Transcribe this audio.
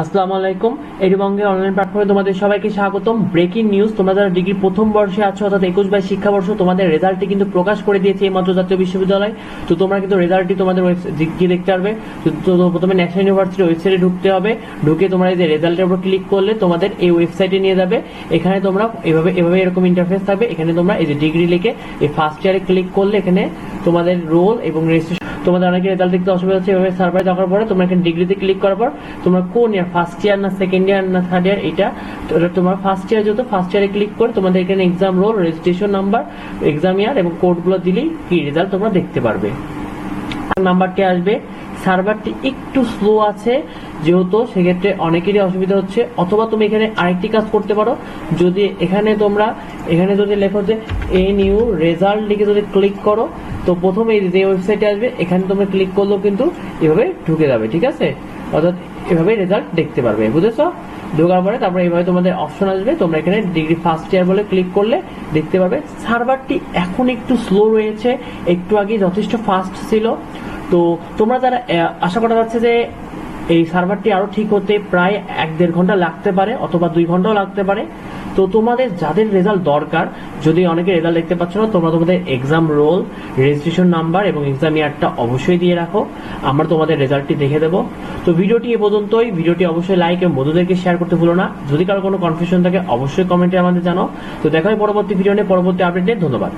আসসালামু আলাইকুম। এডিবঙ্গের অনলাইন প্ল্যাটফর্মে তোমাদের সবাইকে স্বাগতম। ব্রেকিং নিউজ তোমরা যারা ডিগ্রি প্রথম বর্ষে আছো অর্থাৎ একুশ বাইশ শিক্ষাবর্ষ, তোমাদের রেজাল্টটি কিন্তু প্রকাশ করে দিয়েছে এই মাত্র জাতীয় বিশ্ববিদ্যালয়। তো তোমরা কিন্তু রেজাল্টটি তোমাদের গিয়ে দেখতে পারবে। তো প্রথমে ন্যাশনাল ইউনিভার্সিটির ওয়েবসাইটে ঢুকতে হবে। ঢুকে তোমরা এই যে রেজাল্টের উপর ক্লিক করলে তোমাদের এই ওয়েবসাইটে নিয়ে যাবে। এখানে তোমরা এভাবে এভাবে এরকম ইন্টারফেস থাকবে। এখানে তোমরা এই যে ডিগ্রি লিখে এই ফার্স্ট ইয়ারে ক্লিক করলে এখানে তোমাদের রোল এবং রেজিস্ট্রেশন তোমাদের অনেকে রেজাল্ট দেখতে অসুবিধা হচ্ছে, এভাবে সার্ভারে দেখার পরে তোমরা এখানে ডিগ্রিতে ক্লিক করার পর তোমরা কোন ফার্স্ট ইয়ার না সেকেন্ড ইয়ার না থার্ড ইয়ার এটা তোমার ফার্স্ট ইয়ার যেহেতু ফার্স্ট ইয়ারে ক্লিক করে, তোমাদের এখানে exam roll registration number exam year এবং কোডগুলো দিলেই কি রেজাল্ট তোমরা দেখতে পারবে। নাম্বারটি আসবে সার্ভারটি একটু স্লো আছে, যেহেতু সেক্ষেত্রে অনেকেরই অসুবিধা হচ্ছে, অথবা তুমি এখানে আরেকটি কাজ করতে পারো, যদি এখানে তোমরা, এখানে যদি লেখো যে এন ইউ রেজাল্ট লিখে যদি ক্লিক করো, তো প্রথমে যে ওয়েবসাইটে আসবে, এখানে তোমরা ক্লিক করলেও কিন্তু এভাবে ঢুকে যাবে, ঠিক আছে? অর্থাৎ এভাবে রেজাল্ট দেখতে পারবে, বুঝেছ? ঢোকার পরে তারপরে এইভাবে তোমাদের অপশন আসবে, তোমরা এখানে ডিগ্রি ফার্স্ট ইয়ার বলে ক্লিক করলে দেখতে পাবে সার্ভারটি এখন একটু স্লো রয়েছে, একটু আগে যথেষ্ট ফাস্ট ছিল। তো তোমরা যারা আশা করা যাচ্ছে যে এই সার্ভারটি আরও ঠিক হতে প্রায় এক দেড় ঘণ্টা লাগতে পারে অথবা দুই ঘন্টাও লাগতে পারে। তো তোমাদের যাদের রেজাল্ট দরকার, যদি অনেকে রেজাল্ট দেখতে পাচ্ছ না, তোমরা তোমাদের এক্সাম রোল রেজিস্ট্রেশন নাম্বার এবং এক্সাম ইয়ারটা অবশ্যই দিয়ে রাখো। আমরা তোমাদের রেজাল্টটি দেখে দেবো। তো ভিডিওটি এ পর্যন্তই। ভিডিওটি অবশ্যই লাইক এবং বন্ধুদেরকে শেয়ার করতে ভুলো না। যদি কারও কোনো কনফিউশন থাকে, অবশ্যই কমেন্টে আমাদের জানাও। তো দেখা হয় পরবর্তী ভিডিও নিয়ে। পরবর্তী আপডেট নিয়ে ধন্যবাদ।